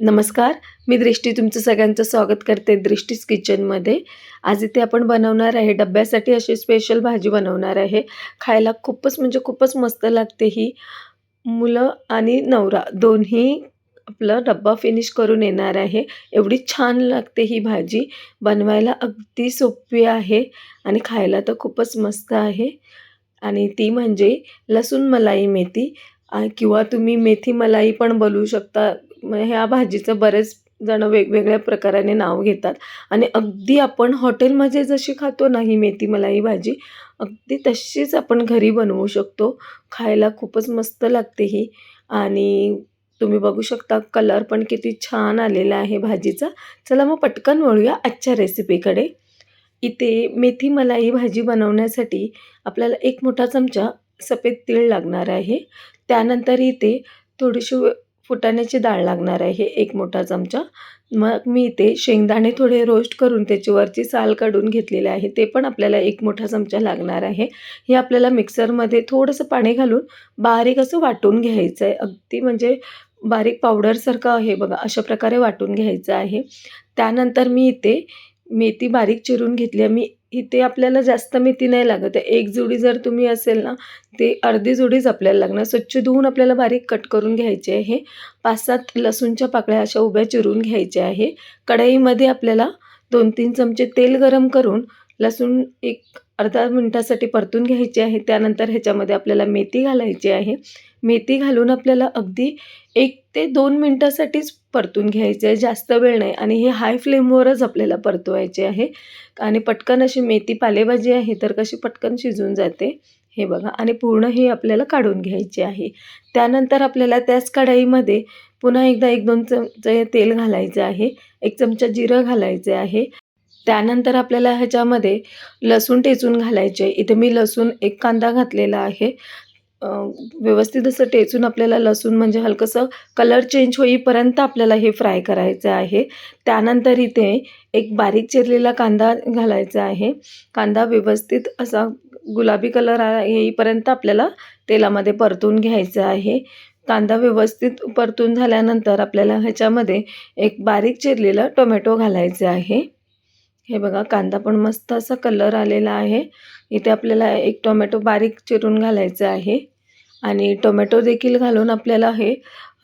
नमस्कार मी दृष्टी तुमचं सगळ्यांचं स्वागत करते दृष्टीज किचनमध्ये. आज इथे आपण बनवणार आहे डब्यासाठी अशी स्पेशल भाजी बनवणार आहे. खायला खूपच म्हणजे खूपच मस्त लागते ही. मुलं आणि नवरा दोन्ही आपलं डब्बा फिनिश करून येणार आहे. एवढी छान लागते ही भाजी. बनवायला अगदी सोपी आहे आणि खायला तर खूपच मस्त आहे. आणि ती म्हणजे लसूण मलाई मेथी किंवा तुम्ही मेथी मलाई पण बनवू शकता. म्हणजे ह्या भाजीचं बरेच जण वेगवेगळ्या प्रकाराने नाव घेतात. आणि अगदी आपण हॉटेलमध्ये जशी खातो ना ही मेथी मलाई भाजी अगदी तशीच आपण घरी बनवू शकतो. खायला खूपच मस्त लागते ही. आणि तुम्ही बघू शकता कलर पण किती छान आलेला आहे भाजीचा. चला मग पटकन वळूया आजच्या रेसिपीकडे. इथे मेथी मलाई भाजी बनवण्यासाठी आपल्याला एक मोठा चमचा सफेद तीळ लागणार आहे. त्यानंतर इथे थोडीशी फुटाण्याची डाळ लागणार आहे. एक मोठा चमचा. मग मी इथे शेंगदाणे थोडे रोस्ट करून त्याच्यावरची साल काढून घेतलेले आहे. ते पण आपल्याला एक मोठा चमचा लागणार आहे. हे आपल्याला मिक्सरमध्ये थोडंसं पाणी घालून बारीक असं वाटून घ्यायचं आहे. अगदी म्हणजे बारीक पावडरसारखं आहे बघा अशा प्रकारे वाटून घ्यायचं आहे. त्यानंतर मी इथे मेथी बारीक चिरून घेतली आहे. मी इथे आपल्याला जास्त मेथी नाही लागत आहे. एक जुडी जर तुम्ही असेल ना ते अर्धी जुडीच आपल्याला लागणार. स्वच्छ धुवून आपल्याला बारीक कट करून घ्यायचे आहे. पाच सात लसूणच्या पाकळ्या अशा उभ्या चिरून घ्यायच्या आहे. कढईमध्ये आपल्याला दोन तीन चमचे तेल गरम करून लसूण एक अर्धा मिनटासाठी परतून घ्यायची आहे. त्यानंतर ह्याच्यामध्ये आपल्याला मेथी घालायची आहे. मेथी घालून आपल्याला अगदी एक ते दोन मिनटासाठीच परतून घ्यायचं आहे. जास्त वेळ नाही आणि हे हाय फ्लेमवरच आपल्याला परतवायचे आहे. आणि पटकन अशी मेथी पालेभाजी आहे तर कशी पटकन शिजून जाते हे बघा. आणि पूर्ण हे आपल्याला काढून घ्यायचे आहे. त्यानंतर आपल्याला त्याच कढाईमध्ये पुन्हा एकदा एक दोन चमचे तेल घालायचं आहे. एक चमचा जिरं घालायचे आहे. त्यानंतर आपल्याला ह्याच्यामध्ये लसूण टेचून घालायचे. आहे इथे मी लसूण एक कांदा घातलेला आहे. व्यवस्थित असं टेचून आपल्याला लसूण म्हणजे हलकंसं कलर चेंज होईपर्यंत आपल्याला हे फ्राय करायचं आहे. त्यानंतर इथे एक बारीक चिरलेला कांदा घालायचा आहे. कांदा व्यवस्थित असा गुलाबी कलर येईपर्यंत आपल्याला तेलामध्ये परतून घ्यायचं आहे. कांदा व्यवस्थित परतून झाल्यानंतर आपल्याला ह्याच्यामध्ये एक बारीक चिरलेला टोमॅटो घालायचं आहे. हे बघा कांदा पण मस्त असा कलर आलेला आहे. इथे आपल्याला एक टोमॅटो बारीक चिरून घालायचं आहे. आणि टोमॅटो देखील घालून आपल्याला हे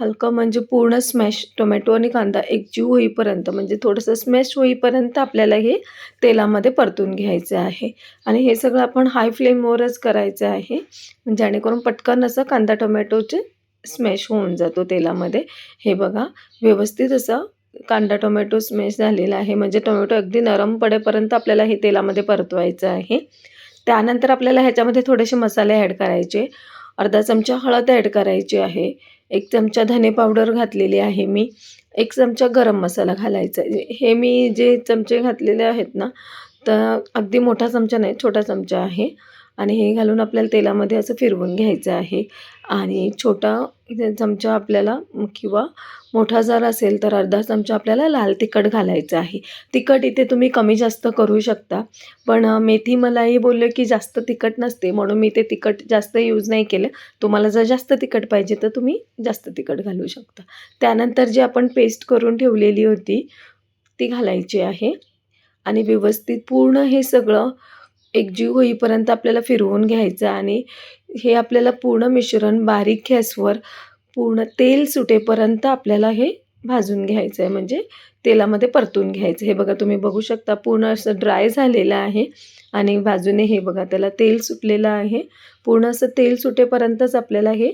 हलकं म्हणजे पूर्ण स्मॅश टोमॅटो आणि कांदा एकजीव होईपर्यंत म्हणजे थोडंसं स्मॅश होईपर्यंत आपल्याला हे तेलामध्ये परतून घ्यायचं आहे. आणि हे सगळं आपण हाय फ्लेमवरच करायचं आहे. जेणेकरून पटकन असं कांदा टोमॅटोचे स्मॅश होऊन जातो तेलामध्ये. हे बघा व्यवस्थित असं कांदा टोमॅटो स्मॅश झालेला आहे. म्हणजे टोमॅटो अगदी नरम पडेपर्यंत आपल्याला हे तेलामध्ये परतवायचं आहे. त्यानंतर आपल्याला ह्याच्यामध्ये थोडेसे मसाले ॲड करायचे. अर्धा चमचा हळद ॲड करायची आहे. एक चमचा धने पावडर घातलेली आहे मी. एक चमचा गरम मसाला घालायचा हे मी जे चमचे घातलेले आहेत ना तर अगदी मोठा चमचा नाही छोटा चमचा आहे. आणि हे घालून आपल्याला तेलामध्ये असं फिरवून घ्यायचं आहे. आणि छोटा चमचा आपल्याला किंवा मोठा जर असेल तर अर्धा चमचा आपल्याला लाल तिखट घालायचं आहे. तिखट इथे तुम्ही कमी जास्त करू शकता. पण मेथी मलाही बोलले की जास्त तिखट नसते. म्हणून मी ते तिखट जास्त यूज नाही केलं. तुम्हाला जर जास्त तिखट पाहिजे तर तुम्ही जास्त तिखट घालू शकता. त्यानंतर जी आपण पेस्ट करून ठेवलेली होती ती घालायची आहे. आणि व्यवस्थित पूर्ण हे सगळं एकजीव होईपर्यंत आपल्याला फिरवून घ्यायचं आणि हे आपल्याला पूर्ण मिश्रण बारीक गॅसवर पूर्ण तेल सुटेपर्यंत आपल्याला हे भाजून घ्यायचं आहे म्हणजे तेलामध्ये परतून घ्यायचं. हे बघा तुम्ही बघू शकता पूर्ण असं ड्राय झालेलं आहे आणि बाजूने हे बघा त्याला तेल सुटलेलं आहे. पूर्ण असं तेल सुटेपर्यंतच आपल्याला हे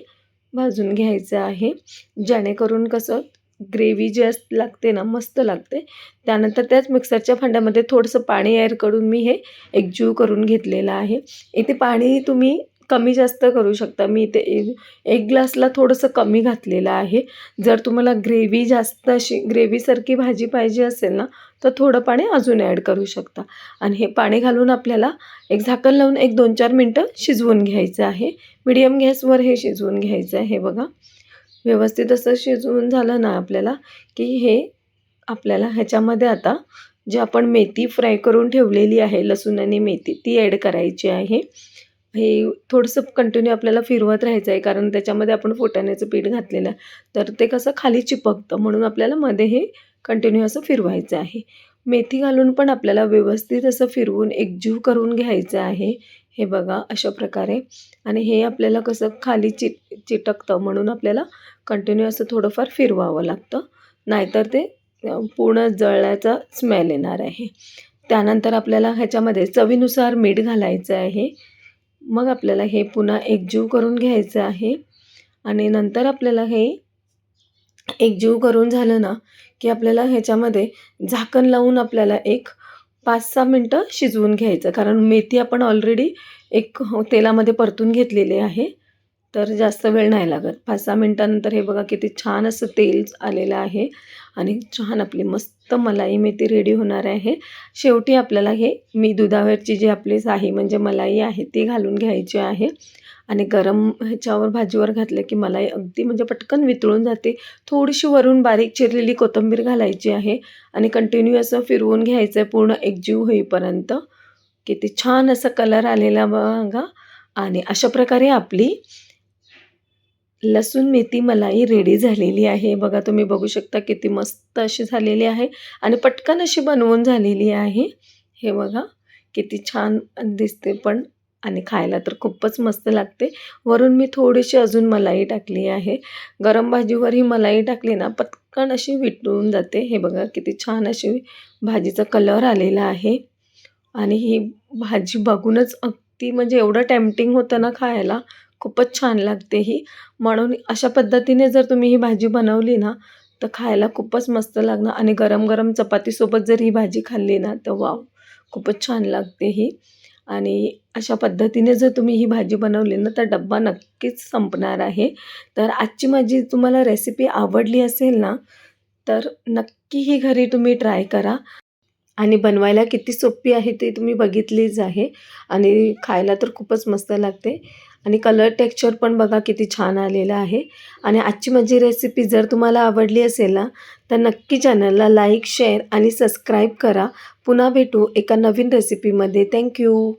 भाजून घ्यायचं आहे. जेणेकरून कसं ग्रेव्ही जी अस लागते ना मस्त लागते. त्यानंतर त्याच मिक्सरच्या भांड्यामध्ये थोडंसं पाणी ॲड करून मी हे एकजीव करून घेतलेलं आहे. इथे पाणी तुम्ही कमी जास्त करू शकता. मी इथे एक ग्लासला थोडंसं कमी घातलेलं आहे. जर तुम्हाला ग्रेव्ही जास्त अशी ग्रेव्हीसारखी भाजी पाहिजे असेल ना तर थोडं पाणी अजून ॲड करू शकता. आणि हे पाणी घालून आपल्याला एक झाकण लावून एक दोन चार मिनटं शिजवून घ्यायचं आहे. मिडियम गॅसवर हे शिजवून घ्यायचं आहे बघा. व्यवस्थित असं शिजवून झालं ना आपल्याला की हे आपल्याला ह्याच्यामध्ये आता जे आपण मेथी फ्राय करून ठेवलेली आहे लसूण आणि मेथी ती ॲड करायची आहे. हे थोडंसं कंटिन्यू आपल्याला फिरवत राहायचं आहे कारण त्याच्यामध्ये आपण फुटाण्याचं पीठ घातलेलं आहे. तर ते कसं खाली चिपकतं म्हणून आपल्याला मध्ये हे कंटिन्यू असं फिरवायचं आहे. मेथी घालून पण आपल्याला व्यवस्थित असं फिरवून एकजीव करून घ्यायचं आहे. हे बघा अशा प्रकारे. आणि हे आपल्याला कसं खाली चिट चिटकतं म्हणून आपल्याला कंटिन्यू असं थोडंफार फिरवावं लागतं. नाहीतर ते पूर्ण जळल्याचा स्मेल येणार आहे. त्यानंतर आपल्याला ह्याच्यामध्ये चवीनुसार मीठ घालायचं आहे. मग आपल्याला हे पुन्हा एकजीव करून घ्यायचं आहे. आणि नंतर आपल्याला हे एकजीव करून झालं ना की आपल्याला ह्याच्यामध्ये झाकण लावून आपल्याला एक पाच सहा मिनटं शिजवून घ्यायचं. कारण मेथी आपण ऑलरेडी एक तेलामध्ये परतून घेतलेली आहे. तर जास्त वेळ नाही लागत. पाच सहा मिनटानंतर हे बघा किती छान असं तेल आलेलं आहे. आणि छान आपली मस्त मलाई मेथी रेडी होणार आहे. शेवटी आपल्याला हे मी दुधावरची जी आपली साही म्हणजे मलाई आहे ती घालून घ्यायची आहे. आणि गरम ह्याच्यावर भाजीवर घातलं की मलाई अगदी म्हणजे पटकन वितळून जाते. थोडीशी वरून बारीक चिरलेली कोथिंबीर घालायची आहे. आणि कंटिन्यू असं फिरवून घ्यायचं आहे पूर्ण एकजीव होईपर्यंत. किती छान असा कलर आलेला बघा. आणि अशा प्रकारे आपली लसूण मेथी मलाई रेडी झालेली आहे. बघा तुम्ही बघू शकता किती मस्त अशी झालेली आहे. आणि पटकन अशी बनवून झालेली आहे. हे बघा किती छान दिसते पण. आणि खायला तर खूपच मस्त लागते. वरून मी थोडीशी अजून मलाई टाकली आहे. गरम भाजीवर ही मलाई टाकली ना पटकन अशी विटळून जाते. हे बघा किती छान अशी भाजीचा कलर आलेला आहे. आणि ही भाजी बघूनच अगदी म्हणजे एवढं टेम्पटिंग होतं ना खायला. खूपच छान लागते ही. म्हणून अशा पद्धतीने जर तुम्ही ही भाजी बनवली ना तर खायला खूपच मस्त लागणार आणि गरम गरम चपातीसोबत जर ही भाजी खाल्ली ना तर वाव खूपच छान लागते ही. आणि अशा पद्धतीने जर तुम्ही ही भाजी बनवली ना तर डब्बा नक्कीच संपणार आहे. तर आजची माझी तुम्हाला रेसिपी आवडली असेल ना तर नक्की ही घरी तुम्ही ट्राय करा. आणि बनवायला किती सोपी आहे ते तुम्ही बघितलीच आहे. आणि खायला तर खूपच मस्त लागते. आणि कलर टेक्स्चर पण बघा किती छान आलेलं आहे. आणि आजची माझी रेसिपी जर तुम्हाला आवडली असेल ना तर नक्की चॅनलला लाईक शेअर आणि सबस्क्राईब करा. पुन्हा भेटू एका नवीन रेसिपीमध्ये थँक्यू